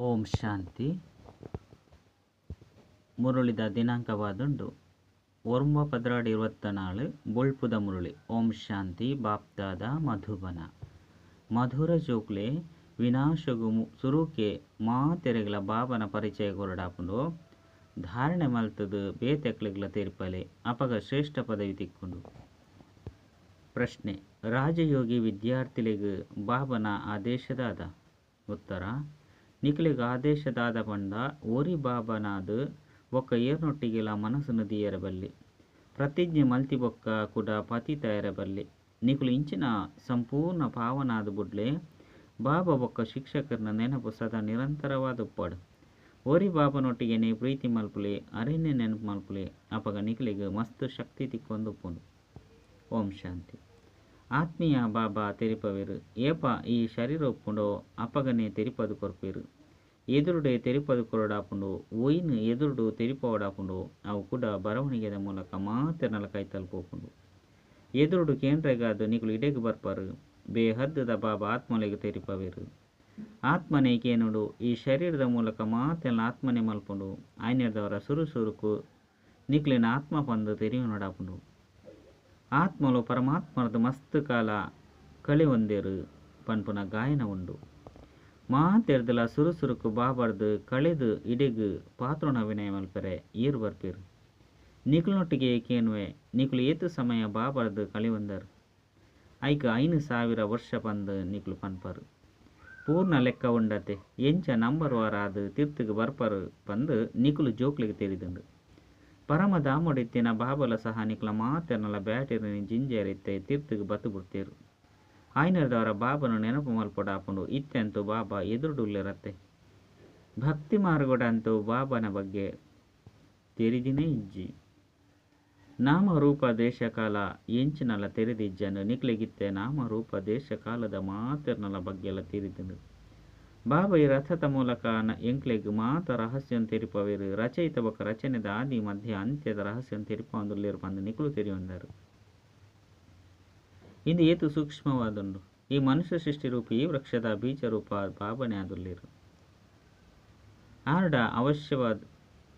ಓಂ ಶಾಂತಿ. ಮುರುಳಿದ ದಿನಾಂಕವಾದುಂಡು ಒರ್ಮ ಪದ್ರಾಡಿ ಇರುವತ್ತ ನಾಳು ಬುಳ್ಪುದ ಮುರುಳಿ. ಓಂ ಶಾಂತಿ, ಬಾಪ್ದಾದ ಮಧುಬನ. ಮಧುರ ಜೋಕ್ಲೆ ವಿನಾಶಗು ಮು- ಸುರುಕೆ ಮಾತೆರೆಗಳ ಬಾಬನ ಪರಿಚಯ ಕೊರಡಾಪುಂಡು ಧಾರಣೆ ಮಲ್ತದು ಬೇತೆಕ್ಲೆಗ್ಲ ತೀರ್ಪಲೆ ಅಪಗ ಶ್ರೇಷ್ಠ ಪದವಿ ತಿಕ್ಕೊಂಡು. ಪ್ರಶ್ನೆ, ರಾಜಯೋಗಿ ವಿದ್ಯಾರ್ಥಿಗಳಿಗೆ ಬಾಬನ ಆದೇಶದಾದ ಉತ್ತರ? ನಿಕ್ಲಿಗ್ ಆದೇಶದಾದ ಪಂಡ ಓರಿ ಬಾಬನಾದ್ ಬೊಕ್ಕ ಏರ್ನೊಟ್ಟಿಗೆಲ ಮನಸ್ಸನ್ನು ದಿಯರಬಲ್ಲಿ ಪ್ರತಿಜ್ಞೆ ಮಲ್ತಿ ಬೊಕ್ಕ ಕುಡ ಪತಿತ ಎರಬಲ್ಲಿ ನಿಕುಲು ಇಂಚಿನ ಸಂಪೂರ್ಣ ಪಾವನಾದ ಬುಡ್ಲೆ ಬಾಬ ಬೊಕ್ಕ ಶಿಕ್ಷಕರ್ನ ನೆನಪು ಸದಾ ನಿರಂತರವಾದ ಉಪ್ಪಾಡು ಓರಿ ಬಾಬನೊಟ್ಟಿಗೆ ನೀ ಪ್ರೀತಿ ಮಲ್ಪುಲೆ, ಅರಣ್ಯ ನೆನಪು ಮಲ್ಪುಲೆ, ಅಪಗ ನಿಕ್ಲೆಗ್ ಮಸ್ತ್ ಶಕ್ತಿ ತಿಕ್ಕೊಂದು ಉಪ್ಪುಂಡು ಓಂ ಶಾಂತಿ. ಆತ್ಮೀಯ ಬಾಬಾ ತೆರಿಪವೆರು. ಏಪ, ಈ ಶರೀರ ಒಪ್ಪುಂಡೋ ಅಪಗನೆ ತೆರಿಪದು ಕೊರಪಿರು ಎದುರುಡೆ ತೆರಿಪದು ಕೊರಡಾಪುಂಡು ಒಯ್ನು ಎದುರುಡು ತೆರಿಪವಡಾಪುಂಡು ಅವು ಕೂಡ ಬರವಣಿಗೆದ ಮೂಲಕ ಮಾತ್ರ ನಲಕೈ ತಲುಪೋಪುಂಡು ಎದುರುಡು ಕೇಂದ್ರಗಾದು ನಿಗುಲು ಇಡೆಗೆ ಬರ್ಪರು. ಬೇಹದ್ದದ ಬಾಬಾ ಆತ್ಮಲೆಗೆ ತೆರಿಪವೆರು. ಆತ್ಮನೆ ಕೇನುಡು, ಈ ಶರೀರದ ಮೂಲಕ ಮಾತ್ರ ಆತ್ಮನೆ ಮಲ್ಪುಂಡು. ಆಯ್ನದವರ ಸುರು ಸುರುಕು ನಿಕ್ಲಿನ ಆತ್ಮ ಪಂದು ತೆರಿವು ನೋಡಾಪುಂಡು ಪರಮಾತ್ಮರದ ಮಸ್ತ್ ಕಾಲ ಕಳೆ ಒಂದೇರು ಪನ್ಪುನ ಗಾಯನ ಉಂಡು. ಮಾತೆರ್ದಲ ಸುರುಸುರುಕು ಬಾಬಾರ್ದು, ಕಳೆದು ಇಡಿಗು ಪಾತ್ರೋಣ ವಿನಯ ಮಲ್ಪರೆ ಈರ್ ಬರ್ಪಿರು ನಿಕುಲನೊಟ್ಟಿಗೆ ಏಕೇನುವೆ ನಿಕುಲು ಏತು ಸಮಯ ಬಾಬಾರ್ದು ಕಳೆ ಒಂದರು ಐಕ ಐನು ಸಾವಿರ ವರ್ಷ ಬಂದು ನಿಕುಲು ಪನ್ಪರು. ಪೂರ್ಣ ಲೆಕ್ಕ ಉಂಡತೆ, ಎಂಚ ನಂಬರ್ ವಾರ ಅದು ತೀರ್ಥಗೆ ಬರ್ಪರು, ಬಂದು ನಿಕುಲು ಜೋಕ್ಲಿಗೆ ತೆರಿದುಂಡು ಪರಮ ದಾಮೊಡಿತ್ತಿನ ಬಾಬಲ ಸಹ ನಿಕ್ಲ ಮಾತೆರ್ನಲ ಬ್ಯಾಟರಿನ ಜಿಂಜೇರಿತ್ತೆ, ತಿರ್ತಿಗೆ ಬತ್ತು ಬಿಡ್ತೀರು ಆಯ್ನರ್ದವರ ಬಾಬನು ನೆನಪು ಮಲ್ಪಡ ಹಾಕೊಂಡು ಇತ್ತೆಂತೂ ಬಾಬಾ ಎದುರುಡುಲ್ಲಿರತ್ತೆ. ಭಕ್ತಿ ಮಾರ್ಗಡಂತೂ ಬಾಬನ ಬಗ್ಗೆ ತೆರಿದಿನೇ ಇಜ್ಜಿ. ನಾಮರೂಪ ದೇಶಕಾಲ ಎಂಚಿನಲ್ಲ ತೆರೆದಿಜ್ಜನು ನಿಕ್ಲಿಗಿತ್ತೆ ನಾಮರೂಪ ದೇಶಕಾಲದ ಮಾತೆರ್ನಲ ಬಗ್ಗೆಲ್ಲ ತೆರಿದನು ಬಾಬಾ ರಥದ ಮೂಲಕ ಎಂಕ್ಲೆಗ್ ಮಾತ ರಹಸ್ಯಂ ತೆರಿಪವೇರು. ರಚಯಿತ ಬೊಕ ರಚನೆದ ಆದಿ ಮಧ್ಯ ಅಂತ್ಯದ ರಹಸ್ಯಂ ತೆರಿಪೊಂದುಲ್ಲೇರು ಪಂದು ನಿಕುಲು ತೆರಿಯೊಂದರು ಇಂದು ಏತು ಸೂಕ್ಷ್ಮವಾದುಂಡು ಈ ಮನುಷ್ಯ ಸೃಷ್ಟಿ ರೂಪಿ, ಈ ವೃಕ್ಷದ ಬೀಜ ರೂಪ ಬಾಬನೆ ಆದುಲ್ಲೇರು ಆರ್ಡ ಅವಶ್ಯವಾದ,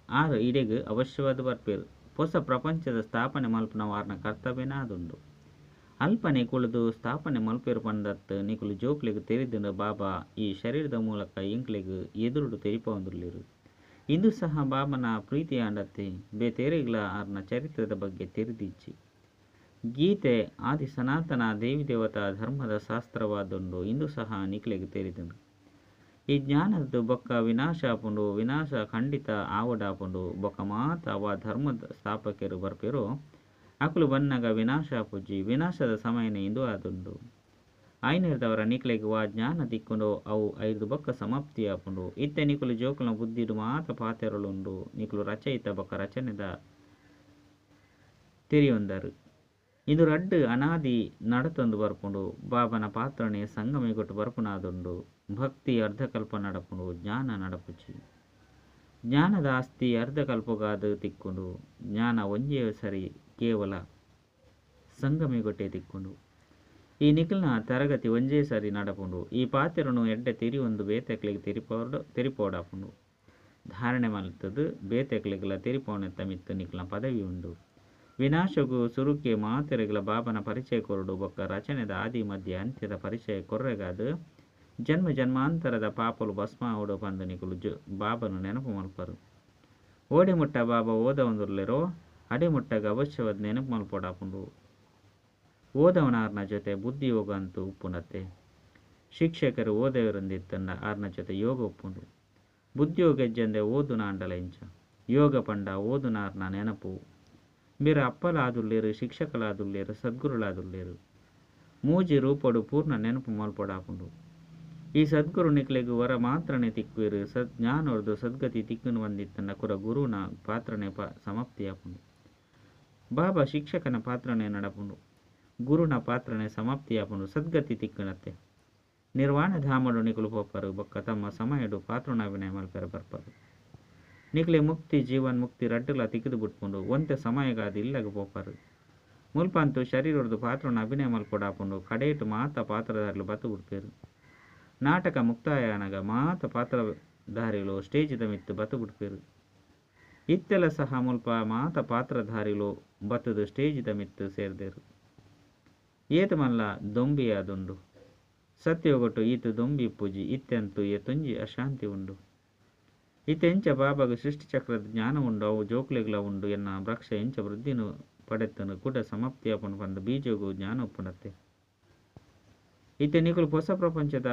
ಆರು ಇಡೆಗೆ ಅವಶ್ಯವಾದ ಬರ್ಪೇರು. ಹೊಸ ಪ್ರಪಂಚದ ಸ್ಥಾಪನೆ ಮಲ್ಪನ ವಾರ್ನ ಕರ್ತವ್ಯನ ಆದುಂಡು ಅಲ್ಪನೆ ಕುಳಿದು ಸ್ಥಾಪನೆ ಮಲ್ಪೇರು ಪಂಡತ್, ನಿಕುಲು ಜೋಕ್ಲೆಗ್ ತೆರಿದಿನ ಬಾಬಾ, ಈ ಶರೀರದ ಮೂಲಕ ಇಂಕ್ಲೆಗ್ ಎದುರುಡು ತೆರಿಪೊಂದುಲ್ಲೇರು ಇಂದು ಸಹ ಬಾಬನ ಪ್ರೀತಿ ಅಂಡತೆ ಬೇತೆರೆಗ್ಲ ಅರ್ನ ಚರಿತ್ರದ ಬಗ್ಗೆ ತೆರೆದಿಚ್ಚಿ. ಗೀತೆ ಆದಿ ಸನಾತನ ದೇವಿ ದೇವತಾ ಧರ್ಮದ ಶಾಸ್ತ್ರವಾದುಂಡು ಇಂದು ಸಹ ನಿಕ್ಲೆಗೆ ತೆರೆದನು. ಈ ಜ್ಞಾನದ ಬೊಕ್ಕ ವಿನಾಶ ಆಪುಂಡು ವಿನಾಶ ಖಂಡಿತ ಆವಡಾಪುಂಡು, ಬೊಕ್ಕ ಮಾತ ಅವ ಧರ್ಮದ ಸ್ಥಾಪಕರು ಬರ್ಪೆರು ಅಕುಲು ಬನ್ನಗ ವಿನಾಶ ಆಪುಜ್ಜಿ ವಿನಾಶದ ಸಮಯನೇ ಇಂದು ಆದುಂಡು ನಿಕ್ಲೆಗೆ ವಾ ಜ್ಞಾನ ದಿಕ್ಕುಂಡು, ಅವು ಐದು ಬೊಕ್ಕ ಸಮಾಪ್ತಿ ಆಪುಂಡು ಇತ್ತೆ ನಿಕುಲು ಜೋಕುಲ ಬುದ್ಧಿಡು ಮಾತ ಪಾತೆರಳುಂಡು. ನಿಕುಲು ರಚಯಿತ ಬೊಕ್ಕ ರಚನೆದ ತಿರಿಯೊಂದರು. ಇದು ರಡ್ಡು ಅನಾದಿ ನಡತೊಂದು ಬರ್ಪುಂಡು. ಬಾಬನ ಪಾತ್ರನೆ ಸಂಗಮಿಗೊಟ್ಟು ಬರ್ಪುನಾದುಂಡು ಭಕ್ತಿ ಅರ್ಧಕಲ್ಪ ನಡಪುಂಡು, ಜ್ಞಾನ ನಡಪುಚಿ ಜ್ಞಾನದ ಆಸ್ತಿ ಅರ್ಧಕಲ್ಪಗಾದು ತಿಕ್ಕುಂಡು. ಜ್ಞಾನ ಒಂಜೇ ಸರಿ ಕೇವಲ ಸಂಗಮಿಗೊಟ್ಟೆ ತಿಕ್ಕೊಂಡು ಈ ನಿಖಿಲ್ನ ತರಗತಿ ಒಂಜೇ ಸಾರಿ ನಡಪುಂಡು. ಈ ಪಾತ್ರನು ಎಡ್ಡೆ ತಿರಿ ಒಂದು ಬೇತೆಕ್ಲಿಗೆ ತಿರಿಪೋಡು, ತಿರಿಪೋಡಾಪುಂಡು. ಧಾರಣೆ ಮಲ್ತದು ಬೇತೆಕ್ಲಿಗ್ಲ ತಿರಿಪೋಣ ತಮಿತ್ತು ನಿಖಿಲ್ನ ಪದವಿ ಉಂಡು. ವಿನಾಶಗು ಸುರುಕೆ ಮಾತೆರೆಗಳ ಬಾಬನ ಪರಿಚಯ ಕೊರಡು ಬೊಕ್ಕ ರಚನೆದ ಆದಿ ಮಧ್ಯ ಅಂತ್ಯದ ಪರಿಚಯ ಕೊರ್ರೆಗಾದು ಜನ್ಮ ಜನ್ಮಾಂತರದ ಪಾಪಲು ಭಸ್ಮ ಓಡು ಬಂದು ನಿಖಲು ಜು, ಬಾಬನು ನೆನಪು ಮಲ್ಪರು. ಓಡಿ ಮುಟ್ಟ ಬಾಬಾ ಓದ ಒಂದುರ್ಲೆರೋ ಅಡೆಮುಟ್ಟಾಗ ಅವಶ್ಯವಾದ ನೆನಪು ಮಲ್ಪಡಾಕೊಂಡು ಓದವನಾರ್ನ ಜೊತೆ ಬುದ್ಧಿ ಯೋಗ ಅಂತೂ ಉಪ್ಪುನತ್ತೆ ಶಿಕ್ಷಕರು ಓದವರೊಂದಿತ್ತನ್ನ ಆರ್ನ ಜೊತೆ ಯೋಗ ಉಪ್ಪುಂಡು. ಬುದ್ಧಿಯೋಗಜ್ಜಂದೆ ಓದು ನಾಂಡಲ ಇಂಚ. ಯೋಗ ಪಂಡ ಓದುನಾರ್ನ ನೆನಪು. ಮೀರು ಅಪ್ಪಲಾದುಲ್ಲೇರು ಶಿಕ್ಷಕಲಾದುಲ್ಲೇರು ಸದ್ಗುರುಲಾದುಲ್ಲೇರು ಮೂಜಿ ರೂಪಡು ಪೂರ್ಣ ನೆನಪು ಮಲ್ಪಡಾಕೊಂಡು ಈ ಸದ್ಗುರು ನಿಕ್ಲೆಗು ವರ ಮಾತ್ರನೇ ತಿಕ್ಕುವಿರು, ಸದ್ ಜ್ಞಾನವರ್ದು ಸದ್ಗತಿ ತಿಕ್ಕನು ಬಂದಿತ್ತನ್ನ ಕುರ ಗುರುನ ಪಾತ್ರನೇ ಪ ಸಮಾಪ್ತಿಯಾಕೊಂಡು ಬಾಬಾ ಶಿಕ್ಷಕನ ಪಾತ್ರನೆ ನಡಪುಂಡು ಗುರುನ ಪಾತ್ರನೆ ಸಮಾಪ್ತಿಯಾಪುಂಡು ಸದ್ಗತಿ ತಿಕ್ಕಣತ್ತೆ ನಿರ್ವಾಣ ಧಾಮಡು ನಿಕುಲು ಪೋಪರು ಬೊಕ್ಕ ತಮ್ಮ ಸಮಯಡು ಪಾತ್ರನ ಅಭಿನಯ ಮಲ್ಪೆರ ಬರ್ಪರು ನಿಕ್ಲೆ ಮುಕ್ತಿ ಜೀವನ್ ಮುಕ್ತಿ ರಡ್ಡುಲ ತಿಕ್ಕಿದು ಬಿಟ್ಕೊಂಡು ಒಂತೆ ಸಮಯಗಾದ ಇಲ್ಲಗ ಪೋಪರು. ಮುಲ್ಪಂತು ಶರೀರದ್ದು ಪಾತ್ರನ ಅಭಿನಯ ಮಲ್ಕೊಡಾಪುಂಡು ಕಡೇಟು ಮಾತ ಪಾತ್ರದಾರಲು ಬತ್ತು ಬಿಡ್ಪೇರು. ನಾಟಕ ಮುಕ್ತಾಯನಗ ಮಾತ ದಾರಿಲು ಸ್ಟೇಜಿದ ಮಿತ್ತು ಬತ್ತು ಬಿಡ್ಪೇರು. ಇತ್ತೆಲ ಸಹ ಮುಲ್ಪ ಮಾತ ಪಾತ್ರಧಾರಿಲು ಬತ್ತದು ಸ್ಟೇಜಿದ ಮಿತ್ತು ಸೇರ್ದೇರು. ಏತು ಮಲ್ಲ ದೊಂಬಿಯಾದುಂಡು ಸತ್ಯೋಗೊಟ್ಟು ಈತ ದೊಂಬಿ ಪೂಜಿ ಇತ್ತೆಂತು ಎ ತುಂಜಿ ಅಶಾಂತಿ ಉಂಡು. ಇತ್ತೆಂಚ ಬಾಬಾಗ ಸೃಷ್ಟಿ ಚಕ್ರದ ಜ್ಞಾನ ಉಂಡು, ಅವು ಜೋಕ್ಲೆಗ್ಲ ಉಂಡು ಎನ್ನ ವೃಕ್ಷ ಎಂಚ ವೃದ್ಧಿನು ಪಡೆತನು ಕುಡ ಸಮಾಪ್ತಿಯಾಪನು ಬಂದ ಬೀಜಗೂ ಜ್ಞಾನ ಉಪ್ಪುಣತ್ತೆ ಇತ್ತೆ ನಿಕುಲು ಹೊಸ ಪ್ರಪಂಚದ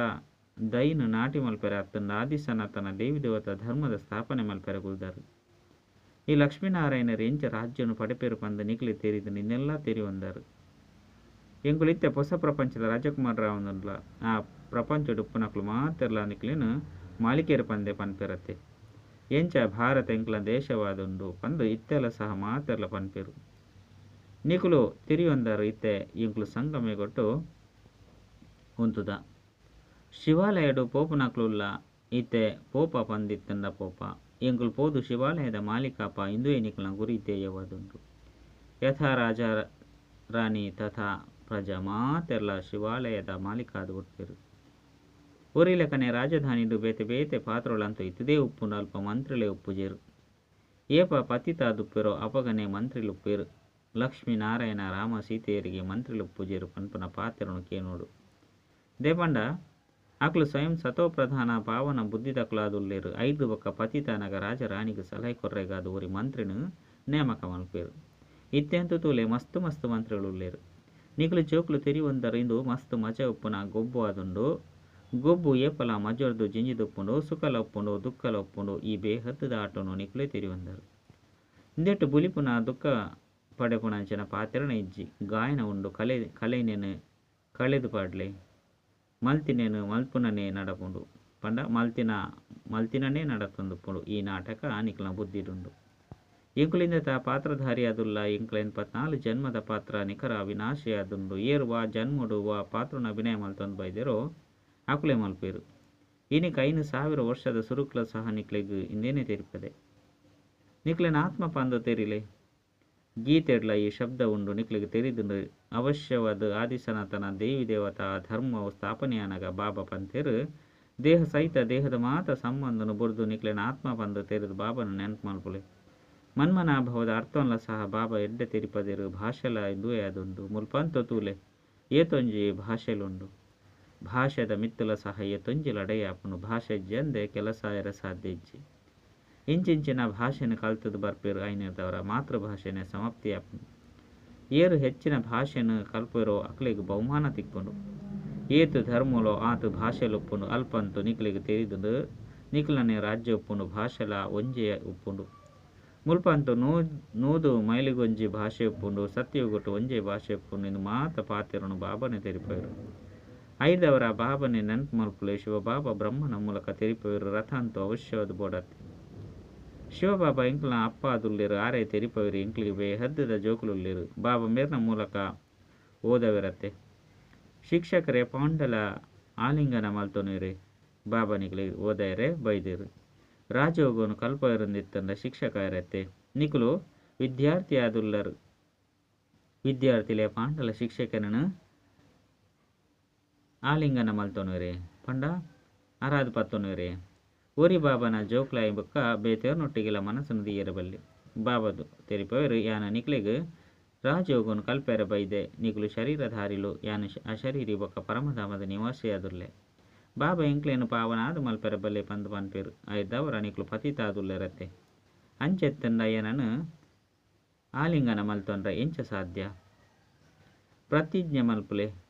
ದೈನು ನಾಟಿ ಮಲ್ಪೆರೆ ಅತ್ತಂದ ಆದಿ ಸನಾತನ ದೇವಿ ದೇವತ ಧರ್ಮದ ಸ್ಥಾಪನೆ ಮಲ್ಪೆರೆ ಗುಲ್ದಾರು. ಈ ಲಕ್ಷ್ಮೀನಾರಾಯಣ ಎಂಚ ರಾಜ್ಯನು ಪಡೆಪೇರು ಪಂದ ನಿಕ್ಲಿ ತೆರಿದು ನಿನ್ನೆಲ್ಲ ತೆರಿ ಒಂದಾರು. ಎಂಕುಲಿತ್ತೆ ಹೊಸ ಪ್ರಪಂಚದ ರಾಜಕುಮಾರ್ ರಾವ್ನಲ್ಲ ಆ ಪ್ರಪಂಚ ಡುಪ್ಪುನಕ್ಲು ಮಾತೆರ್ಲ ನಿಕ್ಲಿನ ಮಾಲಿಕೇರು ಪಂದೆ ಪನ್ಪೆರತ್ತೆ. ಎಂಚ ಭಾರತ ಎಂಕ್ಲ ದೇಶವಾದುಂಡು ಪಂದು ಇತ್ತೆಲ ಸಹ ಮಾತೆರ್ಲ ಪನ್ಪೆರು. ನಿಕುಲು ತಿರಿಯೊಂದರು ಇತ್ತೆ ಇಂಕ್ಲು ಸಂಗಮೆ ಕೊಟ್ಟು ಉಂತುದ ಶಿವಾಲಯಡು ಪೋಪುನಕ್ಲುಲ್ಲ ಇತ್ತೆ ಪೋಪ ಪಂದಿತ್ತಂಡ ಪೋಪ. ಎಂಕುಲು ಪೋದು ಶಿವಾಲಯದ ಮಾಲೀಕಾಪ ಇಂದು ಎನಿಕಲ್ನ ಗುರಿ ಧ್ಯೇಯವಾದುಂಡು ಯಥಾ ರಾಜ ರಾಣಿ ತಥಾ ಪ್ರಜಾ ಮಾತೆಲ್ಲ ಶಿವಾಲಯದ ಮಾಲೀಕಾದು ಉಟ್ಪೆರು ರಾಜಧಾನಿ ರಾಜಧಾನಿಡು ಬೇತೆ ಬೇತೆ ಪಾತ್ರಗಳಂತೂ ಇತ್ತದೇ ಉಪ್ಪು ನಲ್ಪ ಮಂತ್ರಿಲೆ ಉಪ್ಪುಜೇರು. ಏಪ ಪತಿತಾದುಪ್ಪೆರೋ ಅಪಗನೆ ಮಂತ್ರಿಲುಪ್ಪೇರು. ಲಕ್ಷ್ಮೀ ನಾರಾಯಣ ರಾಮ ಸೀತೆಯರಿಗೆ ಮಂತ್ರಿಲುಪ್ಪುಜೇರು ಪನ್ಪನ ಪಾತ್ರನು ಕೇನೋಡು. ದೇಪಂಡ ಅಕ್ಲು ಸ್ವಯಂ ಸತೋಪ್ರಧಾನ ಪಾವನ ಬುದ್ಧಿದಕ್ಲಾದುಲ್ಲೇರು ಐದು ಪತಿತನಗ ರಾಜ ರಾಣಿಗೆ ಸಲಹೆ ಕೊರ್ರೆಗಾದು ಊರಿ ಮಂತ್ರಿನು ನೇಮಕ ಮಲ್ಪೇರು ಇತ್ತೆಂತು ತೂಲೆ ಮಸ್ತು ಮಸ್ತ್ ಮಂತ್ರಿಗಳುಲ್ಲೇರು. ನಿಕ್ಲು ತೆರಿ ಒಂದರಿಂದು ಮಸ್ತ್ ಮಜ ಉಪ್ಪುನ ಗೊಬ್ಬು ಆದುಂಡು. ಗೊಬ್ಬು ಏಪಲ ಮಜೊರ್ದು ಜಿಂಜಿದುಪ್ಪುಂಡು, ಸುಖಲ ಉಪ್ಪುಂಡು, ದುಃಖಲ ಉಪ್ಪುಂಡು, ಈ ಬೇಹತ್ತದ ಆಟೋನು ನಿಕ್ಲೆ ತೆರಿ ಒಂದರು ಇಂದೆಟ್ಟು ಬುಲಿಪುನ ದುಃಖ ಪಡೆಪುಣಂಚಿನ ಪಾತ್ರನ ಇಜ್ಜಿ. ಗಾಯನ ಉಂಡು ಕಲೆ, ಕಲೆನೇನು ಕಳೆದು ಪಾಡ್ಲೆ. ಮಲ್ತಿನೇನು ಮಲ್ಪುನನೇ ನಡಪುಂಡು. ಪಂಡ ಮಲ್ತಿನ, ಮಲ್ತಿನನೇ ನಡತೊಂದುಪ್ಪುಂಡು ಈ ನಾಟಕ ನಿಕ್ಲ ತ ಪಾತ್ರಧಾರಿ ಅದುಲ್ಲ ಇಂಕ್ಲ ಪತ್ನಾಲ್ ಜನ್ಮದ ಪಾತ್ರ ನಿಖರ ವಿನಾಶಿ ಅದುಂಡು ಏರು ವಾ ಜನ್ಮಡು ವಾ ಪಾತ್ರನ ಅಭಿನಯ ಮಲ್ತೊಂದು ಬೈದಿರೋ ಆಕುಲೆ ಮಲ್ಪೇರು ಈನಿಕ ಐನು ಸಾವಿರ ವರ್ಷದ ಸುರುಕ್ಲ ಸಹ ನಿಕ್ಲೆಗ್ ಇಂದೇನೆ ತೆರಿಪದೆ. ನಿಕ್ಲೆನ ಆತ್ಮ ಪಂದು ತೆರಿಲೆ? ಗೀತೆಡ್ಲ ಈ ಶಬ್ದ ಉಂಡು ನಿಕ್ಲಿಗೆ ತೆರಿದು ಅವಶ್ಯವಾದ ಆದಿಸನಾತನ ದೇವಿ ದೇವತಾ ಧರ್ಮವು ಸ್ಥಾಪನೆಯಾನಗ ಬಾಬಾ ಪಂಥೇರು. ದೇಹ ಸಹಿತ ದೇಹದ ಮಾತ ಸಂಬಂಧನು ಬುರ್ದು ನಿಕ್ಲಿನ ಆತ್ಮ ಬಂದು ತೆರೆದು ಬಾಬನ ನೆನಪು ಮಲ್ಪುಲೆ. ಮನ್ಮನಾಭವದ ಅರ್ಥವಲ್ಲ ಸಹ ಬಾಬಾ ಎಡ್ಡೆ ತೆರಿಪದಿರು ಭಾಷೆಲ ದುವೆ ಅದುಂಡು ಮುಲ್ಪಂತ ತೂಲೆ ಏತೊಂಜಿ ಭಾಷೆಲುಂಡು. ಭಾಷೆದ ಮಿತ್ತಲ ಸಹ ಏತೊಂಜಿ ಲಡೆಯಾಪುನು ಭಾಷೆ ಜಂದೆ ಕೆಲಸ ಎರ ಸಾಧ್ಯ ಇಜ್ಜಿ ಇಂಚಿಂಚಿನ ಭಾಷೆನ ಕಲ್ತದು ಬರ್ಪಿರು ಐನದವರ ಮಾತೃಭಾಷೆನೆ ಸಮಾಪ್ತಿಯಾಪುನು ಏರು ಹೆಚ್ಚಿನ ಭಾಷೆನ ಕಲ್ಪಿರೋ ಅಕ್ಲಿಗೆ ಬಹುಮಾನ ತಿಕ್ಕೊಂಡು, ಏತು ಧರ್ಮಲೋ ಆತು ಭಾಷೆಲೊಪ್ಪುಂಡು, ಅಲ್ಪಂತು ನಿಕ್ಲಿಗೆ ತೆರಿದುಂಡು, ನಿಕ್ಲನೆ ರಾಜ್ಯ ಉಪ್ಪುಂಡು, ಭಾಷೆಲ ಒಂಜೆ ಉಪ್ಪುಂಡು. ಮುಲ್ಪಂತು ನೂ, ನೂದು ಮೈಲಿಗೊಂಜಿ ಭಾಷೆ ಉಪ್ಪುಂಡು ಸತ್ಯಗೊಟ್ಟು ಒಂಜೆ ಭಾಷೆ ಉಪ್ಪುಂಡು ಇನ್ನು ಮಾತ ಪಾತಿರನು ಬಾಬನೆ ತೆರಿಪೋಯರು. ಐದವರ ಬಾಬನೆ ನೆನಪು ಮಲ್ಪುಲೆ ಶಿವಬಾಬಾ ಬ್ರಹ್ಮನ ಮೂಲಕ ತೆರಿಪೋಯರು ರಥ ಅಂತೂ ಅವಶ್ಯವಾದ ಬೋಡತ್ತೆ. ಶಿವಬಾಬಾ ಇಂಕ್ಲ ಅಪ್ಪ ಅದುಲ್ಲೇರು ಆರೆ ತೆರಿಪವಿರು ಇಂಕ್ಲಿಗೆ ಬೇ ಹದ್ದದ ಜೋಕುಲುಲ್ಲಿರು, ಬಾಬಾ ಮೇರ್ನ ಮೂಲಕ ಓದವಿರತ್ತೆ. ಶಿಕ್ಷಕರೇ, ಪಾಂಡಲ ಆಲಿಂಗನ ಮಲ್ತೊನಿರಿ ಬಾಬನಿಗ್ಲಿ ಓದಯರೆ ಬೈದಿರು. ರಾಜೋಗನು ಕಲ್ಪ ಇರಂದಿತ್ತಂದ ಶಿಕ್ಷಕ ಇರತ್ತೆ ನಿಕುಲು ವಿದ್ಯಾರ್ಥಿ ಆದುಲ್ಲರು ವಿದ್ಯಾರ್ಥಿಲೆ, ಪಾಂಡಲ ಶಿಕ್ಷಕನನ್ನು ಆಲಿಂಗನ ಮಲ್ತೊನಿರೆ. ಪಂಡ ಅರಾದು ಪತ್ತೊನುರಿ. ಜೋಕ್ಲಾಯಿ ಬೊಕ್ಕ ಬೇತೆಯರ್ನೊಟ್ಟಿಗೆಲ್ಲ ಮನಸ್ಸನ್ನು ದೀಯರಬಲ್ಲಿ. ಬಾಬದು, ತೆರಿಪವರು, ಯಾನ ನಿಕ್ಲೆಗ್ ರಾಜಯೋಗನು ಕಲ್ಪೆರ ಬೈದೆ ನಿಗುಲು ಶರೀರಧಾರಿಲು, ಯಾನ ಅಶರೀರಿ ಬೊಕ್ಕ ಪರಮಧಾಮದ ನಿವಾಸಿಯಾದುರ್ಲೆ ಬಾಬಾ ಎಂಕ್ಲೇನು ಪಾವನಾದ ಮಲ್ಪೆರ ಬಲ್ಲೆ ಪಂದು ಪನ್ಪೇರು ಆಯ್ದವರ ನಿಕ್ಲು ಪತಿತಾದುಲ್ಲೆರತ್ತೆ. ಅಂಚೆತ್ತಂದ ಏನನು, ಆಲಿಂಗನ ಮಲ್ತೊಂಡ್ರ ಎಂಚ ಸಾಧ್ಯ? ಪ್ರತಿಜ್ಞೆ ಮಲ್ಪುಲೆ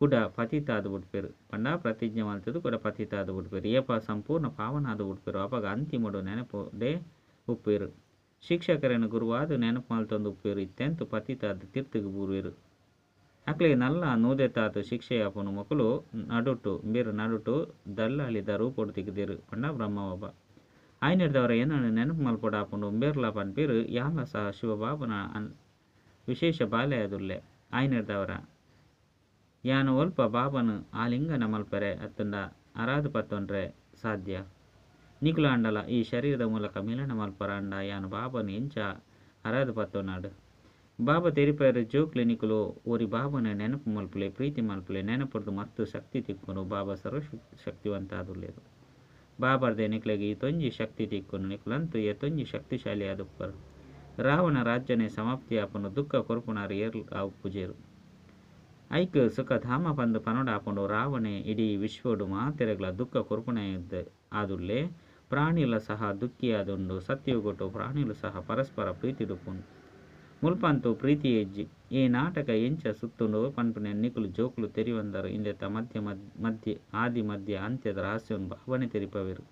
ಕುಡ ಪತಿತಾದ ಬಿಡ್ಪೇರು ಪಂಡ ಪ್ರತಿಜ್ಞೆ ಮಾಡ್ತದ್ದು ಕೂಡ ಪತಿತಾದ ಬಿಡ್ಪೇರು ಏಪ ಸಂಪೂರ್ಣ ಪಾವನಾದ ಬಿಡ್ಪೇರು ಅವಾಗ ಅಂತಿಮಡು ನೆನಪು ಡೇ ಉಪ್ಪೇರು ಶಿಕ್ಷಕರನ್ನು ಗುರುವಾದ ನೆನಪು ಮಲ್ತೊಂದು ಉಪ್ಪೇರು ಇತ್ತೆಂತು ಪತಿತಾದ ತೀರ್ಥಗೆ ಬೂರುವೇರು ಅಕ್ಲಿಗೆ ನಲ್ಲ ನೂದೆತಾತು ಶಿಕ್ಷೆಯಾಪುನು ಮಕ್ಕಳು ನಡುಟು ಬೇರು ನಡುಟು ದಲ್ಲಾಳಿದ ರೂಪೊಡು ತೆಗೆದಿರು ಪಂಡ ಬ್ರಹ್ಮಬಾಬ ಆಯ್ನಿಡ್ದವರ ಏನನ್ನು ನೆನಪು ಮಲ್ಪೊಡಾಪುಂಡು ಉಂಬೇರ್ಲ ಪನ್ಪೇರು ಯಾಲ ಸಹ ಶಿವಬಾಬನ ಅನ್ ವಿಶೇಷ ಬಾಲ್ಯದುಲ್ಲೆ ಆಯ್ನಿಡ್ದವರ ಯಾನು ಒಲ್ಪ ಬಾಬನು ಲಿಂಗನ ಮಲ್ಪರೆ ಅತ್ತಂಡ ಅರಾದು ಪತ್ತೊಂಡ್ರೆ ಸಾಧ್ಯ. ನಿಕುಲ ಅಂಡಲ ಈ ಶರೀರದ ಮೂಲಕ ಮಿಲನ ಮಲ್ಪರ ಅಂಡ ಯಾನು ಬಾಬನು ಎಂಚ ಅರಾದು ಪತ್ತೊನಾಡು ಬಾಬಾ ತೆರಿಪೇರು ಜೋಕ್ಲೆ ನಿಕುಲು ಓರಿ ಬಾಬನ ನೆನಪು ಮಲ್ಪಲೆ, ಪ್ರೀತಿ ಮಲ್ಪಲೆ, ನೆನಪುರ್ದು ಮತ್ತು ಶಕ್ತಿ ತಿಕ್ಕುನು ಬಾಬಾ ಸರ್ವ ಶಕ್ತಿವಂತ ಆದುಲ್ಲೇರು ಬಾಬರ್ದೆ ನಿಕ್ಲೆಗೆ ಈ ತೊಂಜಿ ಶಕ್ತಿ ತಿಕ್ಕುನು ನಿಕುಲಂತೂ ಎ ತೊಂಜಿ ಶಕ್ತಿಶಾಲಿ ಆದುಪ್ಪರು ರಾವಣ ರಾಜ್ಯನೆ ಸಮಾಪ್ತಿ ಆಪನು ದುಃಖ ಕೊರ್ಪುನಾರು ಏರ್ಲು ಆ ಪೂಜೆರು ಐಕ್ ಸುಖ ಧಾಮ ಬಂದು ಪನೊಡಾಪುಂಡು ರಾವಣೆ ಇಡೀ ವಿಶ್ವಡು ಮಾತೆರೆಗ್ಲ ದುಃಖ ಕೊರ್ಪುನೆ ಆದುಲ್ಲೆ ಪ್ರಾಣಿಲ ಸಹ ದುಃಖಿಯಾದುಂಡು ಸತ್ಯಗೊಟ್ಟು ಪ್ರಾಣಿಲು ಸಹ ಪರಸ್ಪರ ಪ್ರೀತಿಡುಪುಂಡು ಮುಲ್ಪಂತು ಪ್ರೀತಿ ಹೆಜ್ಜಿ. ಈ ನಾಟಕ ಎಂಚ ಸುತ್ತುಂಡು ಪನ್ಪುನೆ ನಿಕುಲು ಜೋಕುಲು ತೆರಿವಂದರು ಇಂದೆತ್ತ ಮಧ್ಯ ಮಧ್ಯ, ಆದಿ, ಮಧ್ಯ, ಅಂತ್ಯದ ರಹಸ್ಯವನ್ನು ಭಾವನೆ ತೆರಿಪವೆರು.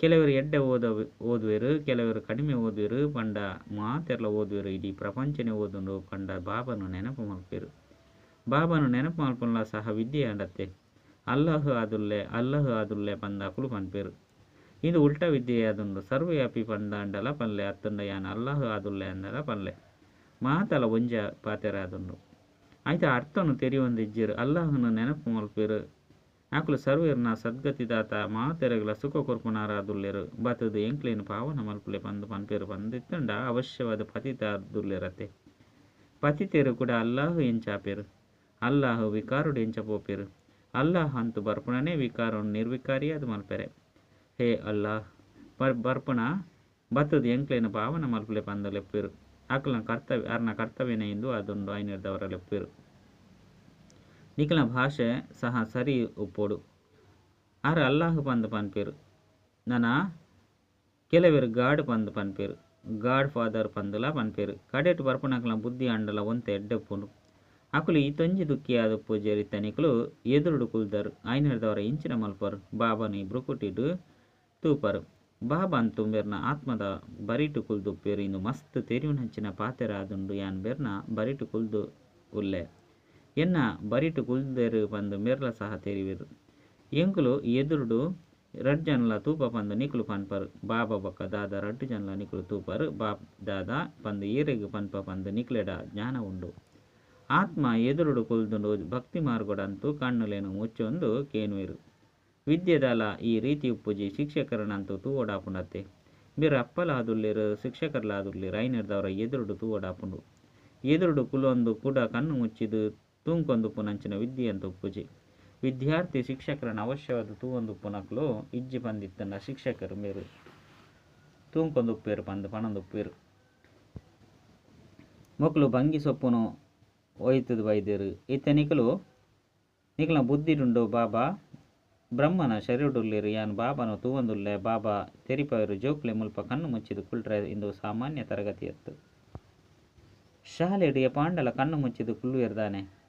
ಕೆಲವರು ಎಡ್ಡೆ ಓದ, ಓದುವೆರು, ಕೆಲವರು ಕಡಿಮೆ ಓದುವರು, ಪಂಡ ಮಾತೆರಲ ಓದುವರು, ಇಡೀ ಪ್ರಪಂಚನೇ ಓದುಂಡು ಪಂಡ ಬಾಬನು ನೆನಪು ಮಲ್ಪೆರು. ಬಾಬನು ನೆನಪು ಮಾಡ್ಕೊಳ್ಳ ಸಹ ವಿದ್ಯೆ ಅಂಡತ್ತೆ ಅಲ್ಲಹ ಅದುಲ್ಲೆ ಅಲ್ಲಹ ಅದುಲ್ಲೆ ಪಂದ ಅಕುಲು ಪನ್ಪೇರು. ಇದು ಉಲ್ಟ ವಿದ್ಯೆ ಆದುಂಡು ಸರ್ವವ್ಯಾಪಿ ಪಂದ ಅಂಡಲ ಪಲ್ಲೆ, ಅತ್ತುಂಡ ಯಾನ ಅಲ್ಲಹ ಅದುಲ್ಲೆ ಅಂದಲ ಪಲ್ಲೆ. ಮಾತಲ ಒಂಜ ಪಾತೆರ ಆದುಂಡು ಐತ ಅರ್ಥನು ತೆರಿಯೊಂದಿಜ್ಜಿರು, ಅಲ್ಲಹನು ನೆನಪು ಮಾಲ್ಪೇರು ಆಕಲು ಸರ್ವೇರ್ನ ಸದ್ಗತಿದಾತ ಮಾತೆರಗಲ ಸುಖ ಕೊರ್ಪುನಾರಾದುಲ್ಲೆರು ಬತದು ಎಂಕ್ಲೇನು ಪಾವನ ಮಲ್ಪುಲೆ ಪಂದು ಪನ್ಪೇರು, ಪಂದಿತ್ತುಂಡ ಅವಶ್ಯವಾದ ಪತಿತಾದುಲ್ಲೆರತೆ ಪತಿತೇರು ಕೂಡ ಅಲ್ಲಾಹು ಎಂಚಾಪೇರು. ಅಲ್ಲಾಹು ವಿಕಾರುಡು ಎಂಚಪೋಪೇರು ಅಲ್ಲಾಹ್ ಬರ್ಪಣನೇ ಬರ್ಪುಣನೇ ನಿರ್ವಿಕಾರಿ ಅದು ಮಲ್ಪರೆ. ಹೇ ಅಲ್ಲಾಹ್, ಬರ್, ಬರ್ಪಣ, ಬತ್ತದ ಎಂಕ್ಲೇನ ಭಾವನ ಮಲ್ಪಲೆ ಪಂದ ಲೆಪ್ಪಿರು ಕರ್ತವ್ಯ, ಅರ್ನ ಕರ್ತವ್ಯನೇ ಎಂದು ಅದೊಂದು ಐನರ್ದವರ ಲೆಪ್ಪಿರು. ನಿಖಲ ಭಾಷೆ ಸಹ ಸರಿ ಒಪ್ಪೋಡು ಆರ ಅಲ್ಲಾಹ್ ಪಂದ ಪನ್ಪೇರು. ನನ ಕೆಲವರು ಗಾಡ್ ಪಂದ ಪನ್ಪೇರು. ಗಾಡ್ ಫಾದರ್ ಪಂದಲ ಪನ್ಪೇರು. ಕಡೆಟ್ ಬರ್ಪಣಕಲ ಬುದ್ಧಿ ಅಂಡಲ ಒಂತೆ ಎಡ್ಡೆ ಅಕುಲು ತೊಂಜಿ ದುಃಖಿ ಆದ ಪೂಜೆ ತನಿಕಲು ಎದುರುಡು ಕುಲ್ದರು. ಐನರ್ದವರ ಇಂಚಿನ ಮಲ್ಪರು, ಬಾಬನಿ ಬ್ರುಕುಟಿಡು ತೂಪರು. ಬಾಬಾ ತುಂಬೆರ್ನ ಆತ್ಮದ ಬರಿಟು ಕುಲ್ದು ಪೇರು ಇಂದು ಮಸ್ತ್ ತೆರಿವು ಹಂಚಿನ ಪಾತೆರ ಆದುಂಡು ಯಾನ್ ಬೆರ್ನ ಬರಿಟು ಕುಲ್ದು ಉಲ್ಲೆ. ಎನ್ನ ಬರಿಟು ಕುಲ್ದೆರು ಬಂದು ಮೆರ್ಲ ಸಹ ತೆರಿವಿರು. ಎಂಕುಲು ಎದುರುಡು ರಡ್ ಜನಲ ತೂಪ ಬಂದು ನಿಕುಲು ಪನ್ಪರು. ಬಾಬಾ ಬೊಕ್ಕ ದಾದ ರಡ್ಡು ಜನಲ ನಿಕ್ಲು ತೂಪರು. ಬಾಬ್ ದಾದ ಬಂದು ಈರೆಗು ಪನ್ಪ ಬಂದು ನಿಕ್ಲೆಡ ಜ್ಞಾನ ಉಂಡು. ಆತ್ಮ ಎದುರುಡು ಕುಲ್ದುಂಡು ಭಕ್ತಿ ಮಾರ್ಗೊಡಂತೂ ಕಣ್ಣುಲೇನು ಮುಚ್ಚೊಂದು ಕೇನುವೆರು ವಿದ್ಯೆದಲ ಈ ರೀತಿ ಉಪ್ಪುಜಿ ಶಿಕ್ಷಕರನಂತೂ ತೂವಡಾಪುಂಡತ್ತೆ. ಬೇರೆ ಅಪ್ಪಲಾದುಲ್ಲಿರು ಶಿಕ್ಷಕರ್ಲಾದುಲ್ಲಿ ರೈನಿರ್ದವರ ಎದುರುಡು ತೂವಡಾಪುಂಡು. ಎದುರುಡು ಕುಲೊಂದು ಕೂಡ ಕಣ್ಣು ಮುಚ್ಚಿದು ತೂಂಕೊಂದು ಪುನಂಚಿನ ವಿದ್ಯೆಯಂತ ಉಪ್ಪುಜಿ. ವಿದ್ಯಾರ್ಥಿ ಶಿಕ್ಷಕರನ್ನು ಅವಶ್ಯವಾದ ತೂವೊಂದು ಪುನಕ್ಲು ಇಜ್ಜಿ ಬಂದಿತ್ತನ್ನ ಶಿಕ್ಷಕರು ಮೇರು. ತೂಂಕೊಂದು ಉಪ್ಪೇರು ಪಂದು ಪಣಂದು ಉಪ್ಪೇರು ಮಕ್ಕಳು ಭಂಗಿ ಸೊಪ್ಪನು ಒಯ್ತದ ಬೈದೇರು ಇತ್ತ ನಿಕಲ ಬುದ್ಧಿಡುಂಡು ಬಾಬಾ, ಬ್ರಹ್ಮನ ಶರೀರುಡುಲ್ಲೇರು ಯಾನ್ ಬಾಬಾನ ತೂವೊಂದುಲ್ಲೆ, ಬಾಬಾ ತೆರಿಪವರು ಜೋಕ್ಲೆ ಮುಲ್ಪ ಕಣ್ಣು ಮುಚ್ಚಿದು ಕುಳ್ರೆ ಇಂದು ಸಾಮಾನ್ಯ ತರಗತಿಯತ್ತು. ಶಾಲೆಡಿಯ ಪಾಂಡಲ ಕಣ್ಣು ಮುಚ್ಚಿದು ಕುಳ್ಳು ಎರ್ದಾನೆ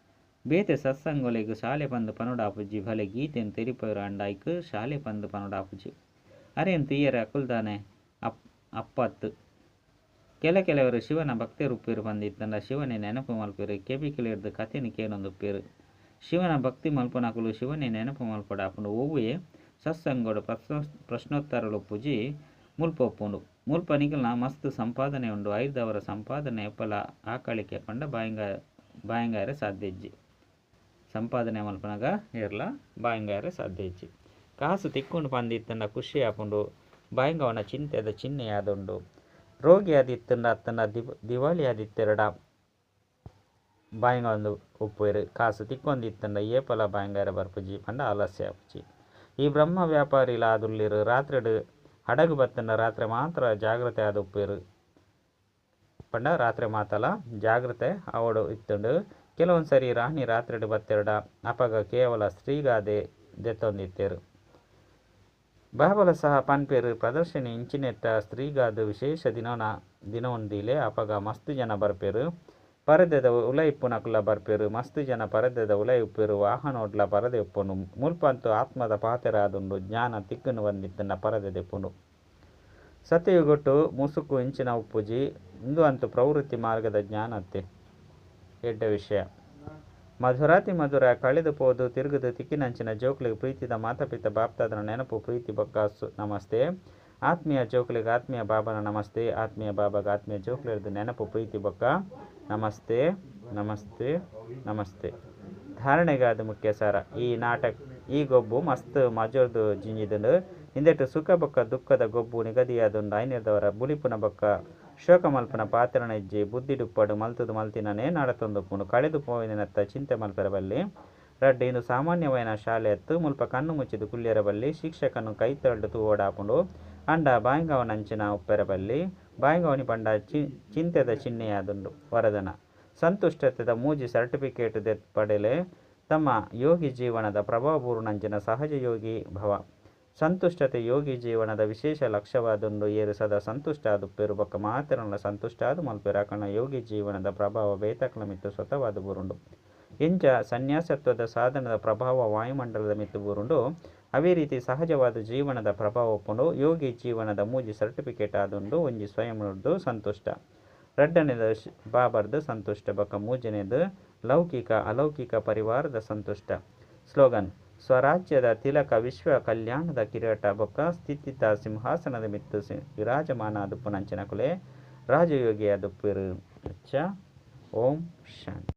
ಬೇತೆ ಸತ್ಸಂಗೊಲೆಗು ಶಾಲೆ ಪಂದು ಪನುಡಾಪುಜಿ ಭಲೆ ಗೀತೆಯನ್ನು ತೆರಿಪವರು ಅಂಡಾಯ್ಕು ಶಾಲೆ ಪಂದು ಪನುಡಾಪುಜಿ ಅರೇನು ತೀಯರೆ ಅಕುಲ್ದಾನೆ, ಅಪ್, ಅಪ್ಪತ್ತು. ಕೆಲ ಕೆಲವರು ಶಿವನ ಭಕ್ತಿರುಪ್ಪೇರು ಬಂದಿತ್ತಂಡ ಶಿವನೇ ನೆನಪು ಮಲ್ಪಿರು. ಕಿಳಿರ್ದು ಕಥೆನ ಕೇನೊಂದುಪ್ಪೇರು ಶಿವನ ಭಕ್ತಿ ಮಲ್ಪನಾಕಲು ಶಿವನೇ ನೆನಪು ಮಲ್ಪಡ ಅಪ್ಪನು ಓವುಯೇ ಸತ್ಸಂಗೋಡು ಪ್ರಶ್ನ, ಪ್ರಶ್ನೋತ್ತರಲು ಪೂಜಿ ಮುಲ್ಪೊಪ್ಪುಂಡು. ಮುಲ್ಪ ನಿಗಲ್ನ ಮಸ್ತ್ ಸಂಪಾದನೆ ಉಂಡು ಐದವರ ಸಂಪಾದನೆ ಎಪ್ಪಲ ಆಕಳಿಕೆ ಪಂಡ ಬಾಯಿಂಗ ಬಾಯಿಂಗಾಯರೆ ಸಾಧ್ಯ ಇಜ್ಜಿ ಸಂಪಾದನೆ ಮಲ್ಪನಾಗ ಏರ್ಲ ಬಾಯಿಂಗಾಯರೆ ಸಾಧ್ಯ ಇಜ್ಜಿ ಕಾಸು ತಿಕ್ಕೊಂಡು ಪಂದಿತ್ತಂಡ ಖುಷಿ ಆಪುಂಡು ಬಾಯಿಂಗವನ ಚಿಂತೆದ ಚಿಹ್ನೆ ಅತ್ತಂಡ ದಿವ ದಿವಾಳಿ ಆದಿತ್ತೆರಡ ಬಾಯಿಂಗ ಒಂದು ಉಪ್ಪುವೆರು ಕಾಸು ತಿಕ್ಕೊಂದಿತ್ತಂಡ ಏಪಲ ಬಾಯಂಗಾರ ಬರ್ಪುಜಿ ಪಂಡ ಆಲಸ್ಯ ಆಪುಜಿ ಈ ಬ್ರಹ್ಮ ವ್ಯಾಪಾರಿಲ ಆದುಲ್ಲಿರು ರಾತ್ರಿಡು ಹಡಗು ಬತ್ತಂಡ ರಾತ್ರಿ ಮಾತ್ರ ಜಾಗ್ರತೆ ಆದ ಉಪ್ಪೇರು ಪಂಡ ರಾತ್ರಿ ಮಾತಲ ಜಾಗ್ರತೆ ಅವಡು ಇತ್ತುಂಡು. ಕೆಲವೊಂದು ಸರಿ ರಾಣಿ ರಾತ್ರಿಡು ಬತ್ತೆರಡ. ಅಪಗ ಕೇವಲ ಸ್ತ್ರೀಗಾದೆ ದೆತ್ತೊಂದಿತ್ತೇರು. ಬಾಬಲ ಸಹ ಪನ್ಪೇರು ಪ್ರದರ್ಶನಿ ಇಂಚಿನೆತ್ತ ಸ್ತ್ರೀಗಾದ ವಿಶೇಷ ದಿನ ದಿನವೊಂದಿಲೆ ಅಪಗ ಮಸ್ತ್ ಜನ ಬರ್ಪೇರು. ಪರದೆದ ಉಲೈ ಇಪ್ಪುನಕುಲ ಬರ್ಪೇರು. ಮಸ್ತ್ ಜನ ಪರದೆದ ಉಲೈ ವಾಹನ ವಾಹನೋಡ್ಲ ಪರದೆ ಉಪ್ಪುನು ಮುಲ್ಪಂತು ಆತ್ಮದ ಪಾತೆರಾದುಂಡು. ಜ್ಞಾನ ತಿಕ್ಕನು ಬಂದಿತ್ತನ್ನ ಪರದೆದೆಪ್ಪುನು ಸತ್ಯಯುಗೊಟ್ಟು ಮುಸುಕು ಇಂಚಿನ ಉಪ್ಪುಜಿ. ಇಂದು ಅಂತೂ ಪ್ರವೃತ್ತಿ ಮಾರ್ಗದ ಜ್ಞಾನತೆ ಎಡ್ಡ ವಿಷಯ. ಮಧುರಾತಿ ಮಧುರ ಕಳೆದು ಪೋದು ತಿರುಗದು ತಿಕ್ಕಿನಂಚಿನ ಜೋಕ್ಲಿಗೆ ಪ್ರೀತಿದ ಮಾತಾಪಿತ ಬಾಪ್ತಾದನ ನೆನಪು, ಪ್ರೀತಿ ಬಕ್ಕಾಸು, ನಮಸ್ತೆ. ಆತ್ಮೀಯ ಜೋಕ್ಲಿಗೆ ಆತ್ಮೀಯ ಬಾಬನ ನಮಸ್ತೆ, ಆತ್ಮೀಯ ಬಾಬಾಗ ಆತ್ಮೀಯ ಜೋಕ್ಲಿರ್ದು ನೆನಪು, ಪ್ರೀತಿ ಬಕ್ಕ, ನಮಸ್ತೆ ನಮಸ್ತೆ ನಮಸ್ತೆ. ಧಾರಣೆಗಾದ ಮುಖ್ಯ ಸಾರ, ಈ ನಾಟಕ, ಈ ಗೊಬ್ಬು ಮಸ್ತ್ ಮಜೋರ್ದು ಜಿಂಜಿದಂಡು. ಹಿಂದೆಟ್ಟು ಸುಖ ಬಕ್ಕ, ದುಃಖದ ಗೊಬ್ಬು ನಿಗದಿಯಾದೊಂದು ಐನಿರ್ದವರ ಬುಲಿಪುನ ಬೊಕ್ಕ ಶೋಕ ಮಲ್ಪನ ಪಾತ್ರಣ ಹೆಜ್ಜೆ, ಬುದ್ಧಿ ಡುಪ್ಪಡು, ಮಲ್ತುದು ಮಲ್ತಿನನೇ ನಡತೊಂದುಪ್ಪುಂಡು ಕಳೆದು ಪೋವಿನತ್ತ ಚಿಂತೆ ಮಲ್ಪೆರ ಬಲ್ಲಿ ರಡ್ಡ್ ಇಂದು ಸಾಮಾನ್ಯವಾಯಿನ ಶಾಲೆ ಎತ್ತು, ಮುಲ್ಪ ಕಣ್ಣು ಮುಚ್ಚಿದು ಕುಲ್ಯರ ಬಲ್ಲಿ ಶಿಕ್ಷಕನು ಕೈತಳ್ಳು ತೂವೋಡಾಪುಂಡು ಅಂಡ ಬಾಯಿಗವನಂಚಿನ ಉಪ್ಪೆರ ಬಲ್ಲಿ ಬಾಯಂಗವನಿ ಪಂಡ ಚಿ, ಚಿಂತೆದ ಚಿಹ್ನೆಯಾದುಂಡು ವರದನ. ಸಂತುಷ್ಟತೆದ ಮೂಜಿ ಸರ್ಟಿಫಿಕೇಟ್ ಪಡೆಲೆ ತಮ್ಮ ಯೋಗಿ ಜೀವನದ ಪ್ರಭಾವಪೂರ್ಣಂಚಿನ ಸಹಜ ಯೋಗಿ ಭವ. ಸಂತುಷ್ಟತೆ ಯೋಗಿ ಜೀವನದ ವಿಶೇಷ ಲಕ್ಷ್ಯವಾದೊಂದು ಏರು ಸದಾ ಸಂತುಷ್ಟ. ಆದುಪ್ಪೆರು ಬಕ್ಕ ಮಾತ್ರ ಸಂತುಷ್ಟ. ಆದು ಮಲ್ಪೆರ ಅಕಣ ಯೋಗಿ ಜೀವನದ ಪ್ರಭಾವ ಬೇತಕ್ಲ ಮಿತ್ತು ಸ್ವತವಾದ ಬುರುಂಡು. ಇಂಚ ಸನ್ಯಾಸತ್ವದ ಸಾಧನದ ಪ್ರಭಾವ ವಾಯುಮಂಡಲದ ಮಿತ್ತು ಬುರುಂಡು. ಅವೇ ರೀತಿ ಸಹಜವಾದ ಜೀವನದ ಪ್ರಭಾವ ಒಪ್ಪುಂಡು. ಯೋಗಿ ಜೀವನದ ಮೂಜಿ ಸರ್ಟಿಫಿಕೇಟ್ ಆದೊಂದು ಒಂಜಿ ಸ್ವಯಂ ಸಂತುಷ್ಟ. ರಡ್ಡನೆದ ಬಾಬರ್ದು ಸಂತುಷ್ಟ. ಬಕ್ಕ ಮೂಜನೆದು ಲೌಕಿಕ ಅಲೌಕಿಕ ಪರಿವಾರದ ಸಂತುಷ್ಟ. ಸ್ಲೋಗನ್. ಸ್ವರಾಜ್ಯದ ತಿಲಕ ವಿಶ್ವ ಕಲ್ಯಾಣದ ಕಿರೀಟ ಬೊಕ್ಕ ಸ್ಥಿತಿತ ಸಿಂಹಾಸನದ ಮಿತ್ತು ವಿರಾಜಮಾನ ದುಪ್ಪು ನಂಚಿನ ಕುಲೆ ರಾಜಯೋಗಿಯ ದುಪ್ಪಿರು ಚ ಓಂ ಶಾಂತಿ.